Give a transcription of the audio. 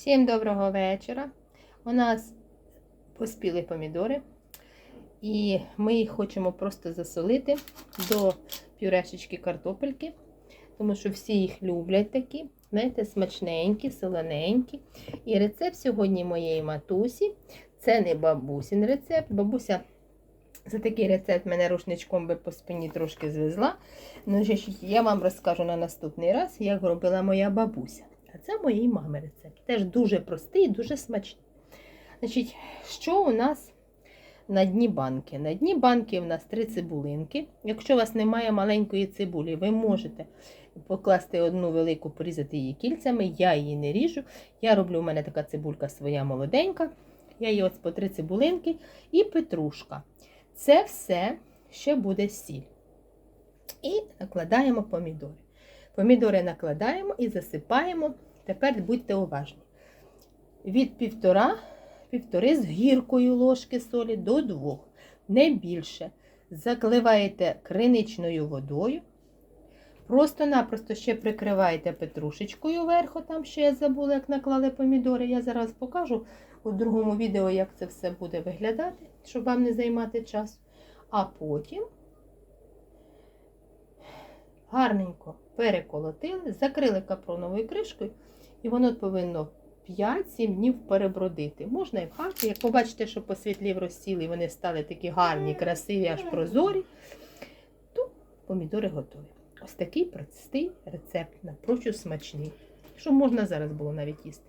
Всім доброго вечора. У нас поспіли помідори, і ми їх хочемо просто засолити до пюрешечки картопельки, тому що всі їх люблять такі, знаєте, смачненькі, солоненькі. І рецепт сьогодні моєї матусі. Це не бабусін рецепт. Бабуся за такий рецепт мене рушничком би по спині трошки звезла. Ну, я вам розкажу на наступний раз, як робила моя бабуся. Це моєї мами рецепт. Теж дуже простий дуже смачний. Значить, що у нас на дні банки? На дні банки у нас три цибулинки. Якщо у вас немає маленької цибулі, ви можете покласти одну велику, порізати її кільцями. Я її не ріжу. Я роблю, у мене така цибулька своя молоденька. Я її ось по три цибулинки і петрушка. Це все ще буде сіль. І накладаємо помідори. Помідори накладаємо і засипаємо. Тепер будьте уважні. Від півтора, півтори з гіркою ложки солі до двох, не більше. Закливаєте криничною водою. Просто-напросто ще прикриваєте петрушечкою вверху, там ще я забула, як наклали помідори. Я зараз покажу у другому відео, як це все буде виглядати, щоб вам не займати час. А потім гарненько переколотили, закрили капроновою кришкою, і воно повинно 5-7 днів перебродити. Можна і в хаті. Як побачите, що посвітлів розсіли, і вони стали такі гарні, красиві, аж прозорі, то помідори готові. Ось такий простий рецепт, напрочу смачний. Що можна зараз було навіть їсти.